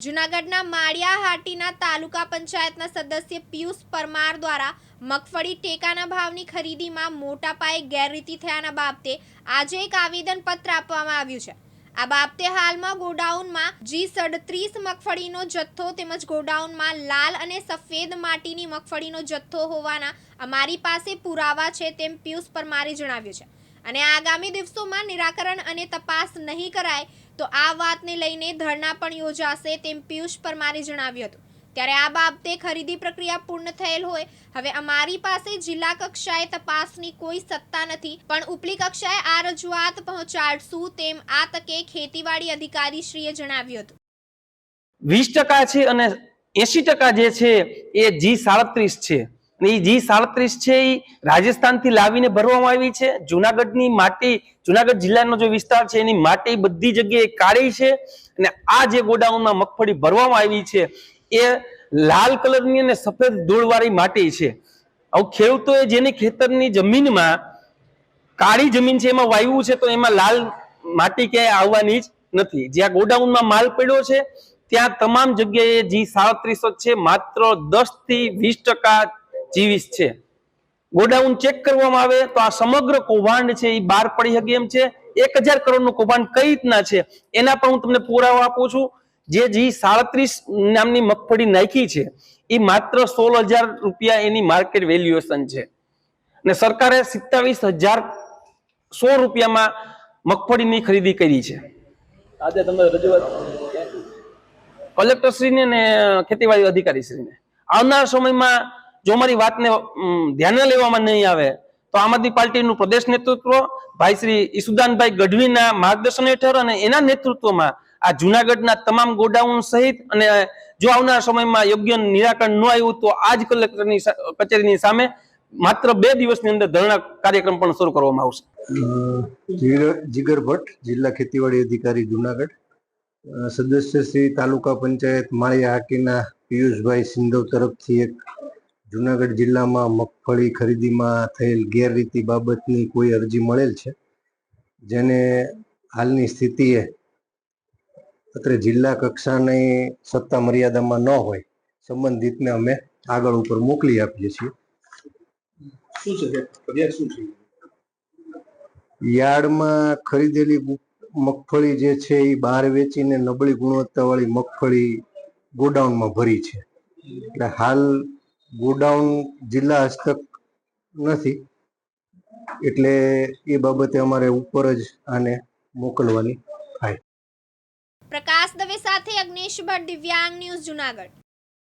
જૂનાગઢના માળિયા હાટીના તાલુકા પંચાયતના સદસ્ય પિયુષ પરમાર દ્વારા મગફળી ટેકાના ભાવની ખરીદીમાં મોટા પાયે ગેરરીતિ થયાના બાબતે આજે એક આવેદન પત્ર આપવામાં આવ્યું છે. આ બાબતે હાલમાં ગોડાઉનમાં જી સડત્રીસ મગફળીનો જથ્થો તેમજ ગોડાઉનમાં લાલ અને સફેદ માટીની મગફળીનો જથ્થો હોવાના અમારી પાસે પુરાવા છે તેમ પિયુષ પરમારે જણાવ્યું છે. અને આગામી દિવસોમાં નિરાકરણ અને તપાસ નહીં કરાય તો આ વાતને લઈને ધરણા પણ યોજાશે તેમ પિયુષ પરમારે જણાવ્યું હતું. ત્યારે આ બાબતે ખરીદી પ્રક્રિયા પૂર્ણ થયેલ હોય, હવે અમારી પાસે જિલ્લા કક્ષાએ તપાસની કોઈ સત્તા નથી, પણ ઉપલી કક્ષાએ આ રજૂઆત પહોંચાડશું તેમ આ તકે ખેતીવાડી અધિકારી શ્રીએ જણાવ્યું હતું. વીસ ટકા છે અને એસી ટકા જે છે એ જી સાડત્રીસ છે. એ જી સાડત્રીસ છે એ રાજસ્થાનથી લાવીને ભરવામાં આવી છે. જુનાગઢની માટી, જુનાગઢ જિલ્લાનો જે વિસ્તાર છે, એની માટી બધી જગ્યાએ કાળી છે અને આ જે ગોડાઉનમાં મગફળી ભરવામાં આવી છે, એ લાલ કલરની અને સફેદ ધૂળવાળી માટી છે. હવે ખેડૂતોએ જેની ખેતરની જમીનમાં કાળી જમીન છે, એમાં વાવ્યું છે, તો એમાં લાલ માટી ક્યાંય આવવાની જ નથી. જ્યાં ગોડાઉનમાં માલ પડ્યો છે, ત્યાં તમામ જગ્યાએ જી સાડત્રીસ છે, માત્ર દસથી વીસ ટકા જીવીસ છે. ગોડાઉન ચેક કરવામાં આવે તો આ સમગ્ર કૌભાંડ છે એ બહાર પડી શકે એમ છે. એક હજાર કરોડનું કૌભાંડ કઈ રીતના છે એના પણ હું તમને પુરાવા આપું છું. જે જી સાડત્રીસ નામની મગફળી નાખી છે એ માત્ર સોળ હજાર રૂપિયા એની માર્કેટ વેલ્યુએશન છે. અને સરકારે સિત્તાવીસ હજાર સો રૂપિયામાં મગફળીની ખરીદી કરી છે. આજે તમે રજૂઆત કલેક્ટરશ્રીને ને ખેતીવાડી અધિકારીશ્રીને. આવનાર સમયમાં જો મારી વાતને ધ્યાને લેવામાં નહીં આવે, તો આમ આદમી પાર્ટીનું પ્રદેશ નેતૃત્વ ભાઈ શ્રી ઈસુદાનભાઈ ગઢવીના માર્ગદર્શન હેઠળ અને એના નેતૃત્વમાં આ જુનાગઢના તમામ ગોડાઉન સહિત અને જો આવનાર સમયમાં યોગ્ય નિરાકરણ ન આવ્યું તો આજ કલેક્ટરની કચેરીની સામે માત્ર બે દિવસની અંદર ધરણા કાર્યક્રમ પણ શરૂ કરવામાં આવશે. જીગર ભટ્ટ, જિલ્લા ખેતીવાડી અધિકારી, જુનાગઢ. સદસ્ય શ્રી તાલુકા પંચાયત માળિયા હાકીના પિયુષભાઈ સિંધવ તરફથી એક જુનાગઢ જિલ્લામાં મગફળી ખરીદીમાં થયેલ ગેરરીતિ બાબતની કોઈ અરજી મળેલ છે? જેને હાલની સ્થિતિએ અત્રે જિલ્લા કક્ષાની સત્તા મર્યાદામાં ન હોય સંબંધિતને અમે આગળ ઉપર મોકલી આપીએ છીએ. શું છે ફરિયાદ શું છે? યાર્ડમાં ખરીદેલી મગફળી જે છે એ બહાર વેચીને નબળી ગુણવત્તાવાળી મગફળી ગોડાઉનમાં ભરી છે. એટલે હાલ ગોડાઉન જિલ્લા હસ્તક નથી, એટલે એ બાબતે અમારે ઉપર જ આને મોકલવાની થાય. પ્રકાશ દવે સાથે અગ્નેશ ભટ્ટ દિવ્યાંગ ન્યૂઝ જુનાગઢ.